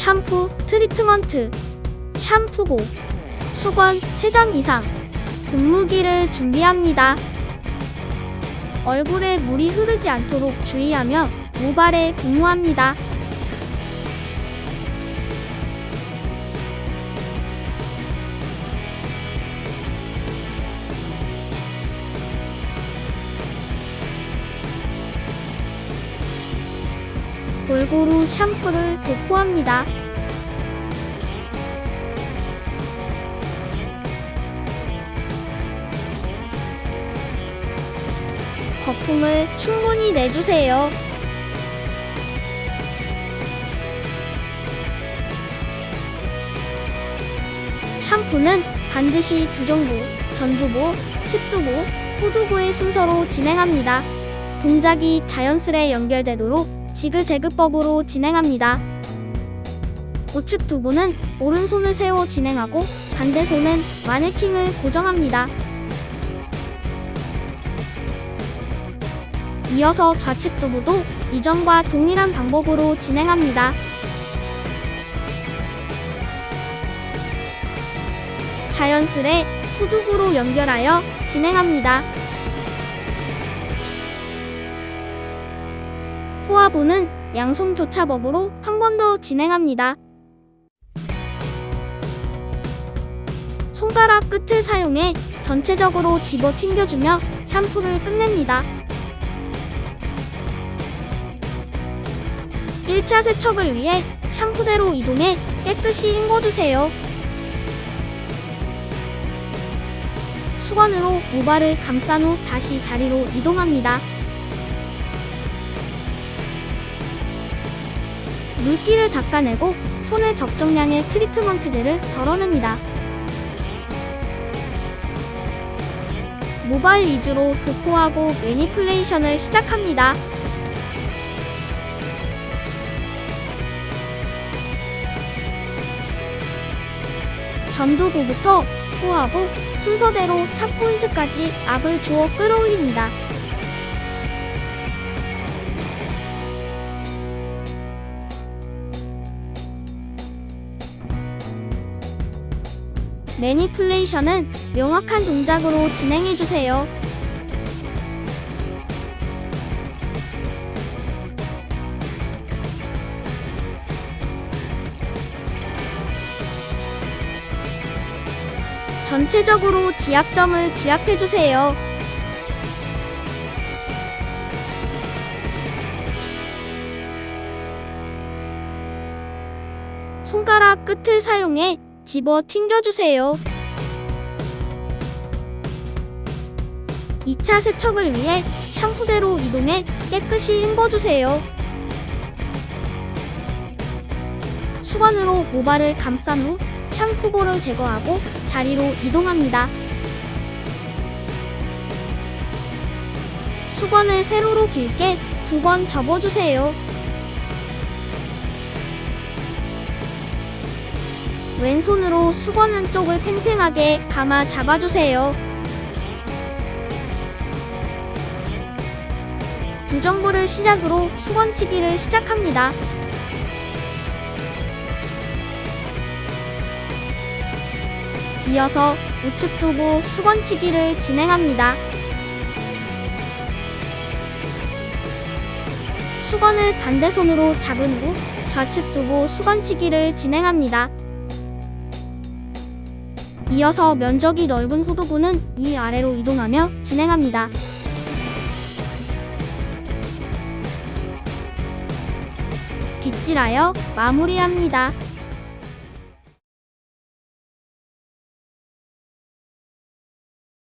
샴푸, 트리트먼트, 샴푸고, 수건 3장 이상, 분무기를 준비합니다. 얼굴에 물이 흐르지 않도록 주의하며 모발에 분무합니다. 골고루 샴푸를 도포합니다. 거품을 충분히 내주세요. 샴푸는 반드시 두정부, 전두부, 칩두부, 후두부의 순서로 진행합니다. 동작이 자연스레 연결되도록 지그재그법으로 진행합니다. 우측 두부는 오른손을 세워 진행하고 반대손은 마네킹을 고정합니다. 이어서 좌측 두부도 이전과 동일한 방법으로 진행합니다. 자연스레 후두부로 연결하여 진행합니다. 후화부는 양손 교차법으로 한 번 더 진행합니다. 손가락 끝을 사용해 전체적으로 집어 튕겨주며 샴푸를 끝냅니다. 1차 세척을 위해 샴푸대로 이동해 깨끗이 헹궈주세요. 수건으로 모발을 감싼 후 다시 자리로 이동합니다. 물기를 닦아내고 손에 적정량의 트리트먼트제를 덜어냅니다. 모발 위주로 도포하고 매니플레이션을 시작합니다. 전두부부터 후하부 순서대로 탑 포인트까지 압을 주어 끌어올립니다. 매니플레이션은 명확한 동작으로 진행해 주세요. 전체적으로 지압점을 지압해 주세요. 손가락 끝을 사용해 집어 튕겨주세요. 2차 세척을 위해 샴푸대로 이동해 깨끗이 헹궈주세요. 수건으로 모발을 감싼 후 샴푸볼을 제거하고 자리로 이동합니다. 수건을 세로로 길게 두 번 접어주세요. 왼손으로 수건 한쪽을 팽팽하게 감아 잡아주세요. 두정부를 시작으로 수건치기를 시작합니다. 이어서 우측 두부 수건치기를 진행합니다. 수건을 반대손으로 잡은 후 좌측 두부 수건치기를 진행합니다. 이어서 면적이 넓은 후두부는 위아래로 이동하며 진행합니다. 빗질하여 마무리합니다.